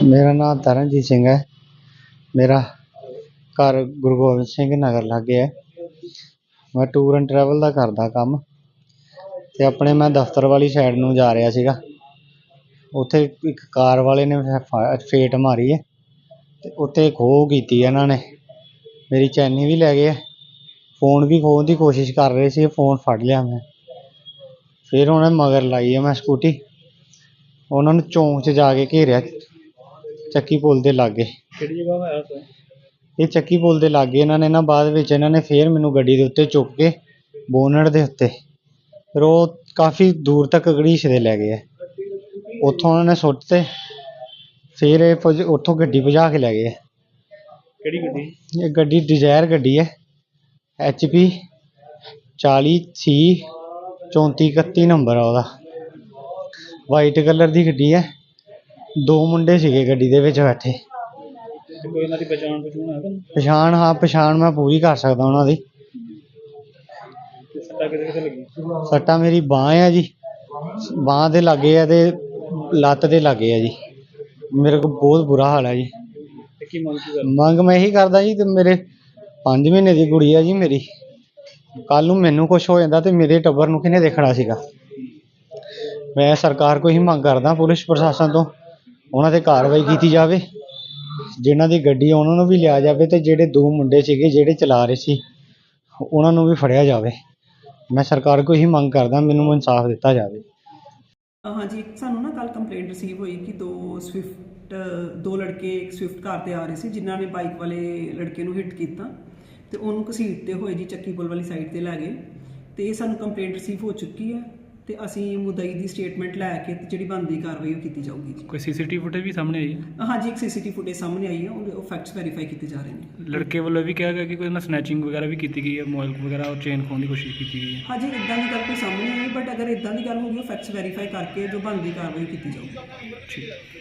ਮੇਰਾ ਨਾਮ ਤਰਨਜੀਤ ਸਿੰਘ ਹੈ। ਮੇਰਾ ਘਰ ਗੁਰੂ ਗੋਬਿੰਦ ਸਿੰਘ ਨਗਰ ਲਾਗੇ ਹੈ। ਮੈਂ ਟੂਰ ਐਂਡ ਟਰੈਵਲ ਦਾ ਕਰਦਾ ਕੰਮ ਅਤੇ ਆਪਣੇ ਮੈਂ ਦਫ਼ਤਰ ਵਾਲੀ ਸਾਈਡ ਨੂੰ ਜਾ ਰਿਹਾ ਸੀਗਾ। ਉੱਥੇ ਇੱਕ ਕਾਰ ਵਾਲੇ ਨੇ ਫਾ ਫੇਟ ਮਾਰੀ ਹੈ ਅਤੇ ਉੱਥੇ ਖੋਹ ਕੀਤੀ ਹੈ ਇਹਨਾਂ ਨੇ। ਮੇਰੀ ਚੈਨੀ ਵੀ ਲੈ ਗਏ ਹੈ। ਫੋਨ ਵੀ ਖੋਹਣ ਦੀ ਕੋਸ਼ਿਸ਼ ਕਰ ਰਹੇ ਸੀ ਫੋਨ ਫੜ ਲਿਆ ਮੈਂ। ਫਿਰ ਉਹਨੇ ਮਗਰ ਲਾਈ ਹੈ ਮੈਂ ਸਕੂਟੀ ਉਹਨਾਂ ਨੂੰ ਚੌਂਕ 'ਚ ਜਾ ਕੇ ਘੇਰਿਆ। ਚੱਕੀ ਪੁਲ ਦੇ ਲਾਗੇ। ਕਿਹੜੀ ਜਗ੍ਹਾ ਹੋਇਆ ਸਰ ਇਹ ਚੱਕੀ ਪੁਲ ਦੇ ਲਾਗੇ ਇਹਨਾਂ ਨੇ ਨਾ ਬਾਅਦ ਵਿੱਚ ਇਹਨਾਂ ਨੇ ਫੇਰ ਮੈਨੂੰ ਗੱਡੀ ਦੇ ਉੱਤੇ ਚੁੱਕ ਕੇ ਬੋਨਟ ਦੇ ਉੱਤੇ। ਫਿਰ ਉਹ ਕਾਫੀ ਦੂਰ ਤੱਕ ਘੜੀਸਦੇ ਲੈ ਗਏ ਉੱਥੋਂ ਉਹਨਾਂ ਨੇ ਸੁੱਟ ਤੇ ਫਿਰ ਇਹ ਭਜ- ਉੱਥੋਂ ਗੱਡੀ ਭਜਾ ਕੇ ਲੈ ਗਏ। ਕਿਹੜੀ ਗੱਡੀ? ਇਹ ਗੱਡੀ ਡਿਜ਼ਾਇਰ ਗੱਡੀ ਹੈ ਐਚ ਪੀ ਚਾਲੀ ਸੀ ਚੌਂਤੀ ਇਕੱਤੀ ਨੰਬਰ ਆ ਉਹਦਾ। ਵਾਈਟ ਕਲਰ ਦੀ ਗੱਡੀ ਹੈ ਦੋ ਮੁੰਡੇ ਸੀਗੇ ਗੱਡੀ ਦੇ ਵਿੱਚ ਬੈਠੇ। ਤੇ ਕੋਈ ਇਹਨਾਂ ਦੀ ਪਛਾਣ ਪਛੂਣ ਹੈ ਤੁਹਾਨੂੰ ਪਛਾਣ ਹਾਂ ਪਛਾਣ ਮੈਂ ਪੂਰੀ ਕਰ ਸਕਦਾ ਉਹਨਾਂ ਦੀ। ਤੇ ਸੱਟਾਂ ਕਿਤੇ ਕਿਤੇ ਲੱਗੀ ਸੱਟਾਂ ਮੇਰੀ ਬਾਂਹ ਆ ਜੀ। ਬਾਂਹ ਦੇ ਲਾਗੇ ਆ ਤੇ ਲੱਤ ਦੇ ਲਾਗੇ ਆ ਜੀ। ਮੇਰੇ ਕੋਲ ਬਹੁਤ ਬੁਰਾ ਹਾਲ ਹੈ ਜੀ। ਤੇ ਕੀ ਮੰਗ ਕੀ ਕਰ ਮੰਗ ਮੈਂ ਇਹੀ ਕਰਦਾ ਜੀ ਤੇ ਮੇਰੇ 5 ਮਹੀਨੇ ਦੀ ਕੁੜੀ ਆ ਜੀ ਮੇਰੀ ਕੱਲ ਨੂੰ ਮੈਨੂੰ ਕੁਝ ਹੋ ਜਾਂਦਾ ਤੇ ਮੇਰੇ ਟੱਬਰ ਨੂੰ ਕਿਹਨੇ ਦੇਖਣਾ ਸੀਗਾ। ਮੈਂ ਸਰਕਾਰ ਕੋਲ ਹੀ ਮੰਗ ਕਰਦਾ ਪੁਲਿਸ ਪ੍ਰਸ਼ਾਸਨ ਤੋਂ। ਉਹਨਾਂ ਤੇ ਕਾਰਵਾਈ ਕੀਤੀ ਜਾਵੇ। ਜਿਨ੍ਹਾਂ ਦੀ ਗੱਡੀ ਆ ਉਹਨਾਂ ਨੂੰ ਵੀ ਲਿਆ ਜਾਵੇ ਤੇ ਜਿਹੜੇ ਦੋ ਮੁੰਡੇ ਸੀਗੇ ਜਿਹੜੇ ਚਲਾ ਰਹੇ ਸੀ, ਉਹਨਾਂ ਨੂੰ ਵੀ ਫੜਿਆ ਜਾਵੇ। ਮੈਂ ਸਰਕਾਰ ਕੋਲ ਹੀ ਮੰਗ ਕਰਦਾ, ਮੈਨੂੰ ਇਨਸਾਫ ਦਿੱਤਾ ਜਾਵੇ। ਹਾਂਜੀ, ਸਾਨੂੰ ਨਾ ਕੱਲ ਕੰਪਲੇਂਟ ਰਿਸੀਵ ਹੋਈ ਕਿ ਦੋ ਸਵਿਫਟ ਦੋ ਲੜਕੇ, ਇੱਕ ਸਵਿਫਟ ਕਾਰ ਤੇ ਆ ਰਹੇ ਸੀ, ਜਿਨ੍ਹਾਂ ਨੇ ਬਾਈਕ ਵਾਲੇ ਲੜਕੇ ਨੂੰ ਹਿੱਟ ਕੀਤਾ। ਤੇ ਉਹਨੂੰ ਘਸੀਟਦੇ ਹੋਏ ਜੀ ਚੱਕੀ ਪੁਲ ਵਾਲੀ ਸਾਈਡ ਤੇ ਲੈ ਗਏ। ਤੇ ਇਹ ਸਾਨੂੰ ਕੰਪਲੇਂਟ ਰਿਸੀਵ ਹੋ ਚੁੱਕੀ ਹੈ। ਤੇ ਅਸੀਂ ਮੁਦਈ ਦੀ ਸਟੇਟਮੈਂਟ ਲੈ ਕੇ ਤੇ ਜਿਹੜੀ ਬਣਦੀ ਕਾਰਵਾਈ ਉਹ ਕੀਤੀ ਜਾਊਗੀ ਜੀ। ਕੋਈ ਸੀਸੀਟੀਵੀ ਫੁਟੇਜ ਵੀ ਸਾਹਮਣੇ ਆਈ ਹੈ? ਹਾਂਜੀ ਇੱਕ ਸੀਸੀਟੀਵੀ ਫੁਟੇਜ ਸਾਹਮਣੇ ਆਈ ਹੈ ਉਹ ਫੈਕਟਸ ਵੈਰੀਫਾਈ ਕੀਤੇ ਜਾ ਰਹੇ ਨੇ। ਲੜਕੇ ਵੱਲੋਂ ਵੀ ਕਿਹਾ ਗਿਆ ਕਿ ਕੋਈ ਨਾ ਸਨੈਚਿੰਗ ਵਗੈਰਾ ਵੀ ਕੀਤੀ ਗਈ ਹੈ ਮੋਬਾਈਲ ਵਗੈਰਾ ਔਰ ਚੇਨ ਖੋਣ ਦੀ ਕੋਸ਼ਿਸ਼ ਕੀਤੀ ਗਈ ਹੈ। ਹਾਂਜੀ ਇਦਾਂ ਦੀ ਗੱਲ ਕੋਈ ਸਾਹਮਣੇ ਨਹੀਂ ਆਈ ਬਟ ਅਗਰ ਇਦਾਂ ਦੀ ਗੱਲ ਹੋਊਗੀ ਉਹ ਫੈਕਟਸ ਵੈਰੀਫਾਈ ਕਰਕੇ ਜੋ ਬਣਦੀ ਕਾਰਵਾਈ ਕੀਤੀ ਜਾਊਗੀ। ਠੀਕ।